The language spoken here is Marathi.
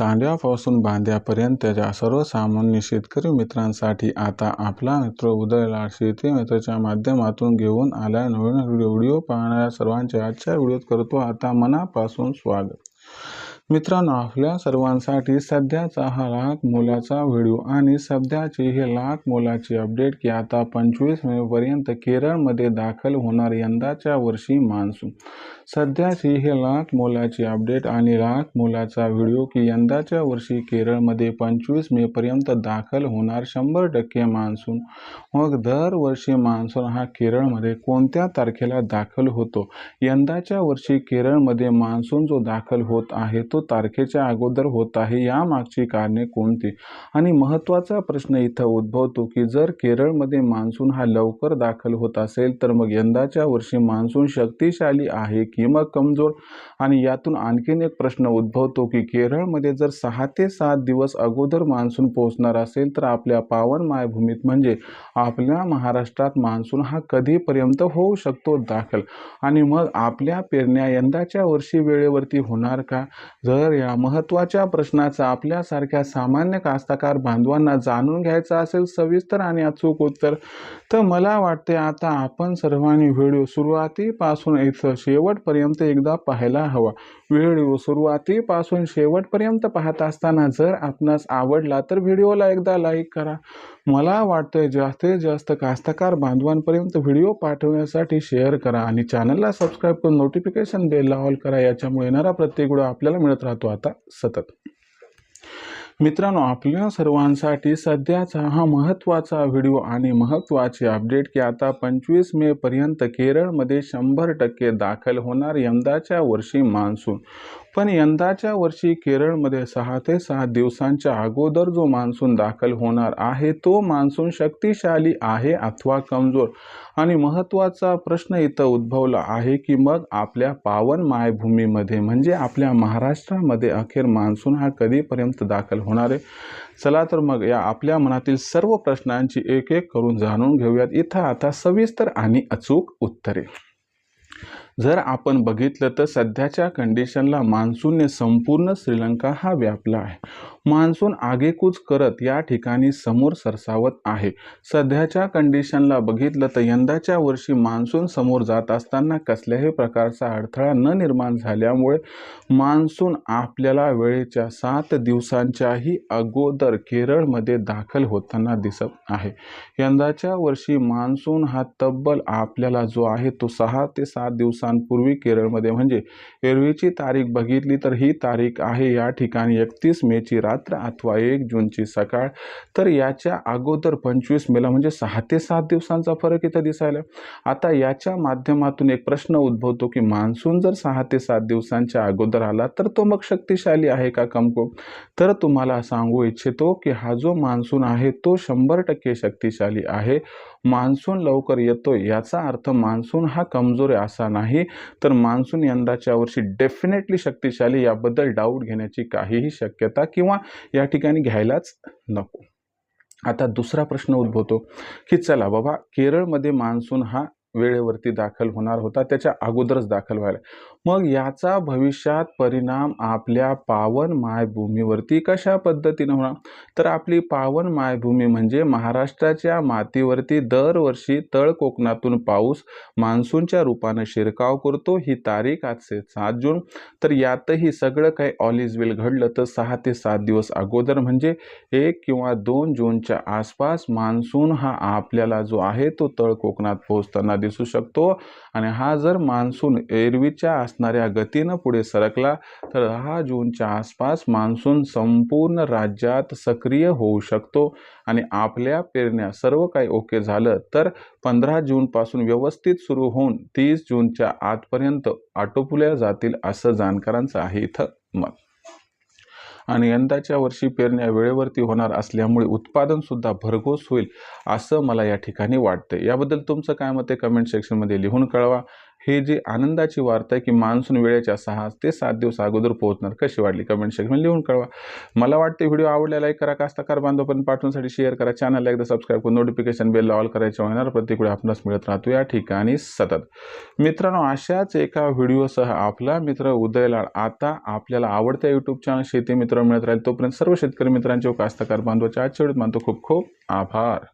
चांड्यापासून बांध्यापर्यंतच्या सर्वसामान्य शेतकरी मित्रांसाठी आता आपला मित्र उदयला शेती मित्रच्या माध्यमातून घेऊन आला नवीन व्हिडिओ पाहणाऱ्या सर्वांचे आजच्या व्हिडिओत करतो आता मनापासून स्वागत. मित्रांनो आपल्या सर्वांसाठी सध्याचा हा लाख मोलाचा व्हिडिओ आणि सध्याची हे लाख मोलाची अपडेट की आता पंचवीस मेपर्यंत केरळमध्ये दाखल होणार यंदाच्या वर्षी मान्सून. सध्याची हे लाख मोलाची अपडेट आणि लाख मोलाचा व्हिडिओ की यंदाच्या वर्षी केरळमध्ये पंचवीस मेपर्यंत दाखल होणार शंभर टक्के मान्सून. मग दरवर्षी मान्सून हा केरळमध्ये कोणत्या तारखेला दाखल होतो? यंदाच्या वर्षी केरळमध्ये मान्सून जो दाखल होत आहे तो तारखेच्या अगोदर होत आहे यामागची कारणे कोणती? आणि महत्त्वाचा प्रश्न इथं उद्भवतो की जर केरळमध्ये मान्सून हा लवकर दाखल होत असेल तर मग यंदाच्या वर्षी मान्सून शक्तिशाली आहे की मग कमजोर? आणि यातून आणखीन एक प्रश्न उद्भवतो की केरळमध्ये जर सहा ते सात दिवस अगोदर मान्सून पोहोचणार असेल तर आपल्या पावन मायभूमीत म्हणजे आपल्या महाराष्ट्रात मान्सून हा कधीपर्यंत होऊ शकतो दाखल? आणि मग आपल्या पेरण्या यंदाच्या वर्षी वेळेवरती होणार का? जर या महत्त्वाच्या प्रश्नाचा आपल्यासारख्या सामान्य कास्तकार बांधवांना जाणून घ्यायचं असेल सविस्तर आणि अचूक उत्तर तर मला वाटते आता आपण सर्वांनी व्हिडिओ सुरुवातीपासून इथं शेवटपर्यंत एकदा पाहायला हवा. व्हिडिओ सुरुवातीपासून शेवटपर्यंत पाहत असताना जर आपणास आवडला तर व्हिडिओला एकदा लाईक करा. मला वाटतं जास्तीत जास्त कास्तकार बांधवांपर्यंत व्हिडिओ पाठवण्यासाठी शेअर करा आणि चॅनलला सबस्क्राईब करून नोटिफिकेशन बेलला ऑल करा. याच्यामुळे येणारा प्रत्येक व्हिडिओ आपल्याला मिळत राहतो आता सतत. मित्रांनो आपल्या सर्वांसाठी सध्याचा हा महत्त्वाचा व्हिडिओ आणि महत्त्वाची अपडेट की आता पंचवीस मेपर्यंत केरळमध्ये शंभर टक्के दाखल होणार यंदाच्या वर्षी मान्सून. पण यंदाच्या वर्षी केरळमध्ये सहा ते सात दिवसांच्या अगोदर जो मान्सून दाखल होणार आहे तो मान्सून शक्तिशाली आहे अथवा कमजोर? आणि महत्त्वाचा प्रश्न इथं उद्भवला आहे की मग आपल्या पावन मायभूमीमध्ये म्हणजे आपल्या महाराष्ट्रामध्ये अखेर मान्सून हा कधीपर्यंत दाखल होणार? आहे. चला तर मग या आपल्या मनातील सर्व प्रश्नांची एक एक करून जाणून घेऊयात. इथं आता सविस्तर आणि अचूक उत्तरे. जर आपण बघितलं तर सध्याच्या कंडिशनला मान्सूनने संपूर्ण श्रीलंका हा व्यापला आहे. मान्सून आगेकूच करत या ठिकाणी समोर सरसावत आहे. सध्याच्या कंडिशनला बघितलं तर यंदाच्या वर्षी मान्सून समोर जात असताना कसल्याही प्रकारचा अडथळा न निर्माण झाल्यामुळे मान्सून आपल्याला वेळेच्या सात दिवसांच्याही अगोदर केरळमध्ये दाखल होताना दिसत आहे. यंदाच्या वर्षी मान्सून हा तब्बल आपल्याला जो आहे तो सहा ते सात दिवसांपूर्वी केरळमध्ये म्हणजे एरवीची तारीख बघितली तर ही तारीख आहे या ठिकाणी एकतीस मेची रात्र अथवा एक जूनची सकाळ तर याच्या अगोदर पंचवीस मेला म्हणजे सहा ते सात दिवसांचा फरक इथं दिसायला. आता याच्या माध्यमातून एक प्रश्न उद्भवतो की मान्सून जर सहा ते सात दिवसांच्या अगोदर आला तर तो मग शक्तिशाली आहे का कमकुम तर तुम्हाला सांगू इच्छितो की हा जो मान्सून आहे तो शंभर टक्के शक्तिशाली आहे. मान्सून लवकर येतो याचा अर्थ मान्सून हा कमजोर असा नाही. तर मान्सून यंदाच्या वर्षी डेफिनेटली शक्तिशाली याबद्दल डाऊट घेण्याची काहीही शक्यता किंवा या ठिकाणी घ्यायलाच नको. आता दुसरा प्रश्न उद्भवतो की चला बाबा केरळमध्ये मान्सून हा वेळेवरती दाखल होणार होता त्याच्या अगोदरच दाखल व्हायला. मग याचा भविष्यात परिणाम आपल्या पावन मायभूमीवरती कशा पद्धतीनं होणार? तर आपली पावन मायभूमी म्हणजे महाराष्ट्राच्या मातीवरती दरवर्षी तळ कोकणातून पाऊस मान्सूनच्या रूपानं शिरकाव करतो ही तारीख आजचे सात जून. तर यातही सगळं काही ऑल इज वेल घडलं तर सहा ते सात दिवस अगोदर म्हणजे एक किंवा दोन जूनच्या आसपास मान्सून हा आपल्याला जो आहे तो तळ कोकणात पोहोचताना दिसू शकतो. आणि हा जर मान्सून एरवीच्या असणाऱ्या गतीनं पुढे सरकला तर दहा जूनच्या आसपास मान्सून संपूर्ण राज्यात सक्रिय होऊ शकतो. आणि आपल्या पेरण्या सर्व काही ओके झालं तर पंधरा जूनपासून व्यवस्थित सुरू होऊन तीस जूनच्या आतपर्यंत आटोपल्या जातील असं जाणकारांचं आहे इथं मत. आणि यंदाच्या वर्षी पेरण्या वेळेवरती होणार असल्यामुळे उत्पादनसुद्धा भरघोस होईल असं मला या ठिकाणी वाटतं याबद्दल तुमचं काय मत आहे? कमेंट सेक्शनमध्ये लिहून कळवा. हे जे आनंदाची वार्ता आहे की मान्सून वेळेच्या सहा ते सात दिवस अगोदर पोहोचणार कशी वाटली कमेंट सेक्शन लिहून कळवा. मला वाटते व्हिडिओ आवडला लाईक करा कास्ताकार बांधवपर्यंत पाठवण्यासाठी शेअर करा. चॅनलला एकदा सबस्क्राईब करून नोटिफिकेशन बेल ऑल करायचं होणार. प्रत्येक वेळी आपणास मिळत राहतो या ठिकाणी सतत. मित्रांनो अशाच एका व्हिडिओसह आपला मित्र उदयलाड आता आपल्याला आवडत्या यूट्यूब चॅनल शेती मित्र मिळत राहील. तोपर्यंत सर्व शेतकरी मित्रांचे व कास्तकार बांधवाच्या आजच्या मानतो खूप खूप आभार.